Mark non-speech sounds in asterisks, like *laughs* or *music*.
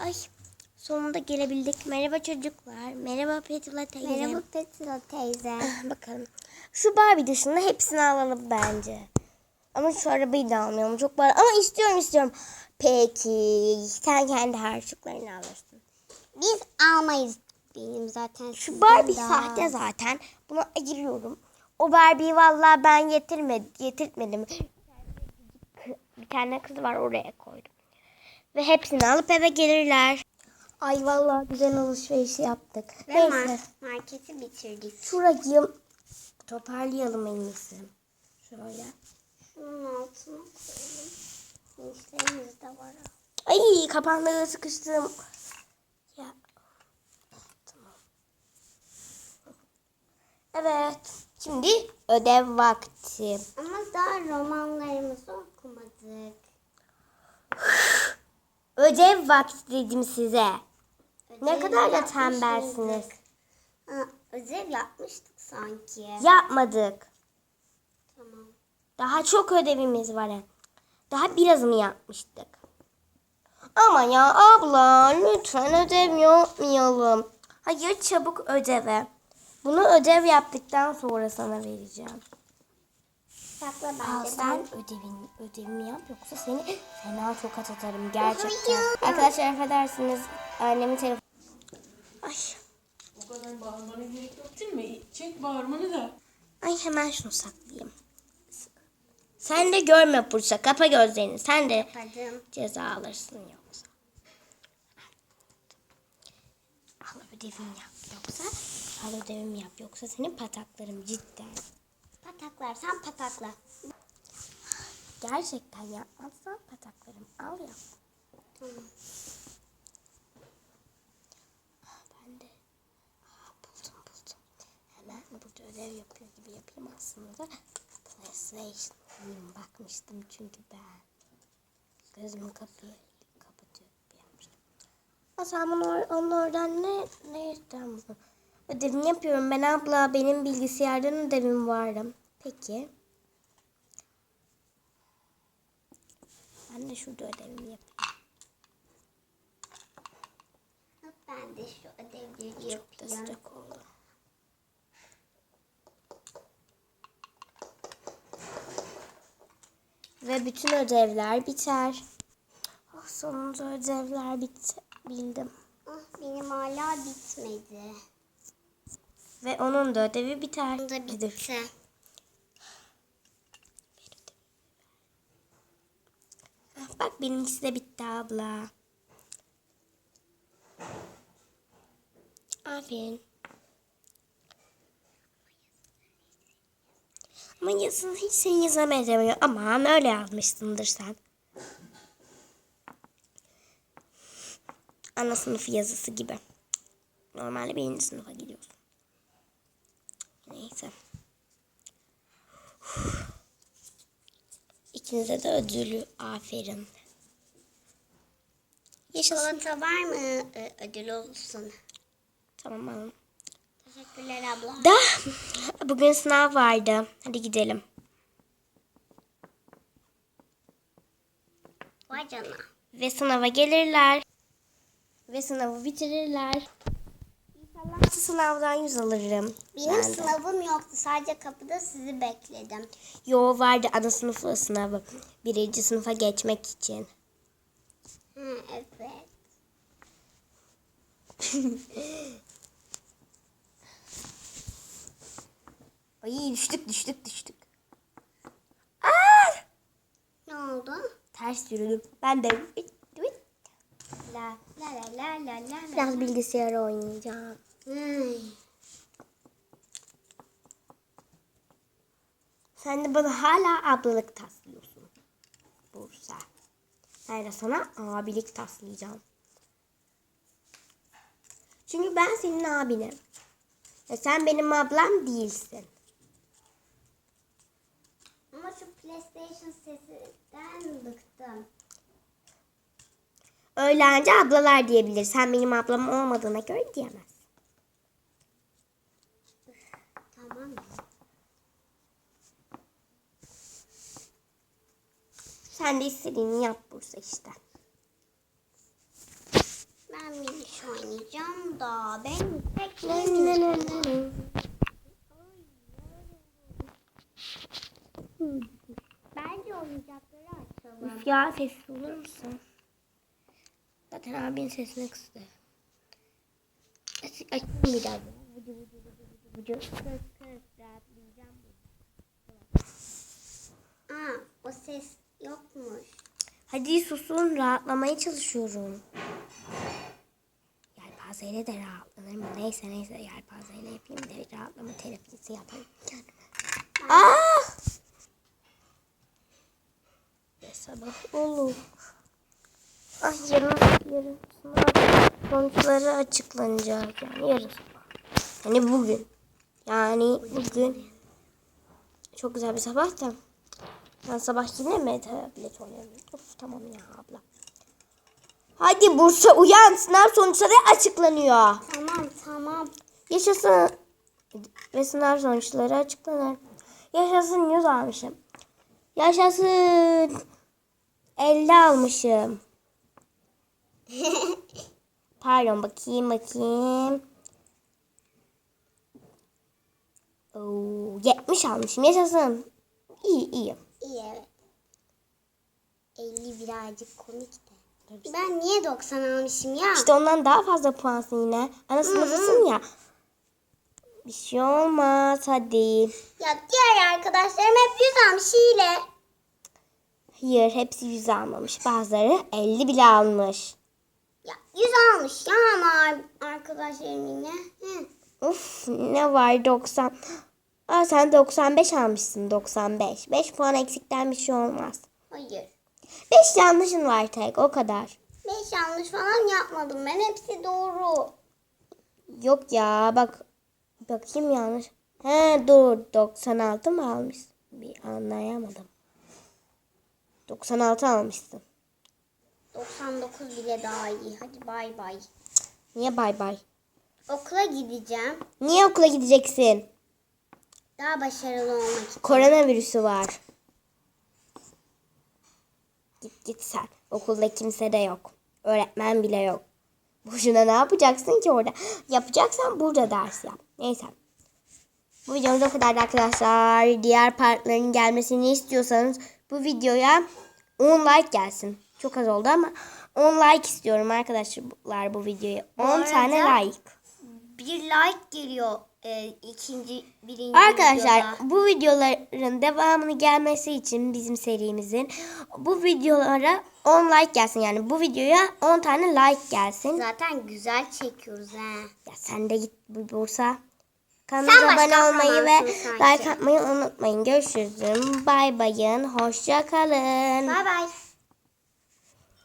Ay sonunda gelebildik. Merhaba çocuklar. Merhaba Petula teyze. Merhaba Petula teyze. Bakalım. Şu Barbie dışında hepsini alalım bence. Ama şu arabayı da almayalım. Çok var. Ama istiyorum istiyorum. Peki. Sen kendi harçlıklarını alırsın. Biz almayız benim zaten. Şu Barbie daha. sahte zaten. Bunu ayırıyorum. O Barbie'yi vallahi ben getirmedim. Getirtmedim. Bir tane kız var oraya koydum. Ve hepsini alıp eve gelirler. Ay vallahi güzel alışveriş yaptık. Ve Neyse. mar- marketi bitirdik. Şurayı toparlayalım en iyisi. Şöyle. Şunun altına koyalım. Gençlerimiz de var. Ay kapağına sıkıştım. Ya. Tamam. Evet. Şimdi ödev vakti. Ama daha romanlarımızı okumadık. *laughs* Ödev vakti dedim size. Ne Ödev kadar da tembelsiniz. Ha, ödev yapmıştık sanki. Yapmadık. Tamam. Daha çok ödevimiz var. Daha birazını yapmıştık. Ama ya abla lütfen ödev yapmayalım. Hayır çabuk ödeve. Bunu ödev yaptıktan sonra sana vereceğim. Sakla bence. sen ödevini, ödevimi yap yoksa seni fena tokat atarım gerçekten. Arkadaşlar affedersiniz annemin telefonu. Ay, O kadar bağırmana gerek yok değil mi? Çek bağırmanı da. ay hemen şunu saklayayım. Sen de görme Bursa kapa gözlerini. Sen de Yapadım. ceza alırsın yoksa. Al ödevimi yap yoksa al ödevimi yap yoksa seni pataklarım cidden. Pataklar sen patakla. Gerçekten yapmazsan pataklarım al yap. Tamam. Ben de Aa, buldum buldum. Hemen burada ödev yapıyor gibi yapayım aslında. PlayStation oyun bakmıştım çünkü ben. Gözümü kapıyı kapatıyor gibi yapmıştım. Onun oradan ne, nereden buldun? Ödevimi yapıyorum ben abla. Benim bilgisayardan ödevim vardı. Peki. Ben de şurada ödevimi yapayım. Ben de şu ödevleri Çok da yapayım. sıcak oldu. Ve bütün ödevler biter. Ah, sonunda ödevler bitti. Bildim. Ah, benim hala bitmedi. Ve onun da ödevi biter. Bu da bitti. Ah, Bak benimkisi de bitti abla. Aferin. Ama yazın hiç senin yazına benzemiyor. Aman öyle yazmışsındır sen. Ana sınıfı yazısı gibi. Normalde birinci sınıfa gidiyorsun. Neyse. İkinize de ödülü aferin. Çikolata var mı? Ödül olsun. Tamam alın. Teşekkürler abla. Da bugün sınav vardı. Hadi gidelim. Vay canına. Ve sınava gelirler. Ve sınavı bitirirler. İnşallah sınavdan yüz alırım. Benim Ben sınavım yoktu. Sadece kapıda sizi bekledim. Yo vardı ana sınıfı sınavı. Birinci sınıfa geçmek için. Evet. *laughs* Ay düştük düştük düştük. Ne oldu? Ters yürüdüm. Ben de la la la la la. la. biraz bilgisayar oynayacağım. Ay, Sen de bana hala ablalık taslıyorsun. Bursa. De sana abilik taslayacağım. Çünkü ben senin abinim. Ve sen benim ablam değilsin. Ama şu PlayStation sesinden bıktım. Öyle anca ablalar diyebilir. Sen benim ablam olmadığına göre diyemez. Tamam mı? Sen de istediğini yap Bursa işte. oynayacağım da ben pek Bence oyuncakları açalım. Üf ya sessiz olur musun? Zaten abinin sesini kıstı. Aç, açayım bir daha. Vıcı vıcı vıcı vıcı vıcı. Kıs kıs rahatlayacağım. Aa, o ses yokmuş. Hadi susun rahatlamaya çalışıyorum. Yelpazeyle de rahatlanır mı? Neyse neyse yelpazeyle yapayım da rahatlama terapisi yapayım. Aa! Ve sabah olur. Ah yarın yarın sınav sonuçları açıklanacak yani yarın sabah. Yani bugün. Yani bugün çok güzel bir sabah da. Ben sabah yine mi tablet oynuyorum? Of tamam ya abla. Hadi Bursa uyan. Sınav sonuçları açıklanıyor. Tamam tamam. Yaşasın. Ve sınav sonuçları açıklanır. Yaşasın 100 almışım. Yaşasın. 50 almışım. *laughs* Pardon bakayım bakayım. Oo, 70 almışım. Yaşasın. İyi iyi. İyi evet. 50 birazcık komik de. Ben niye 90 almışım ya? İşte ondan daha fazla puansın yine. Ana sınıfısın ya. Bir şey olmaz hadi. Ya diğer arkadaşlarım hep 100 almış hile. Hayır hepsi 100 almamış. Bazıları 50 bile almış. Ya 100 almış ya ama ar- arkadaşlarım yine. Hı. Uf ne var 90. Aa sen 95 almışsın 95. 5 puan eksikten bir şey olmaz. Hayır. 5 yanlışın var tek o kadar. 5 yanlış falan yapmadım ben. Hepsi doğru. Yok ya bak bakayım yanlış. He dur 96 mı almışsın? Bir anlayamadım. 96 almışsın. 99 bile daha iyi. Hadi bay bay. Niye bay bay? Okula gideceğim. Niye okula gideceksin? Daha başarılı olmak için. Koronavirüsü var. Git git sen. Okulda kimse de yok. Öğretmen bile yok. Boşuna ne yapacaksın ki orada? Yapacaksan burada ders yap. Neyse. Bu videomuz o kadar arkadaşlar. Diğer partların gelmesini istiyorsanız bu videoya 10 like gelsin. Çok az oldu ama 10 like istiyorum arkadaşlar bu videoya. 10 arada- tane like. Bir like geliyor e, ikinci, birinci Arkadaşlar videoda. bu videoların devamını gelmesi için bizim serimizin bu videolara 10 like gelsin. Yani bu videoya 10 tane like gelsin. Zaten güzel çekiyoruz ha. Ya sen de git bu Bursa. Kanalımıza abone olmayı ve sanki. like atmayı unutmayın. Görüşürüz. Bay bayın. Hoşça kalın. Bay bay.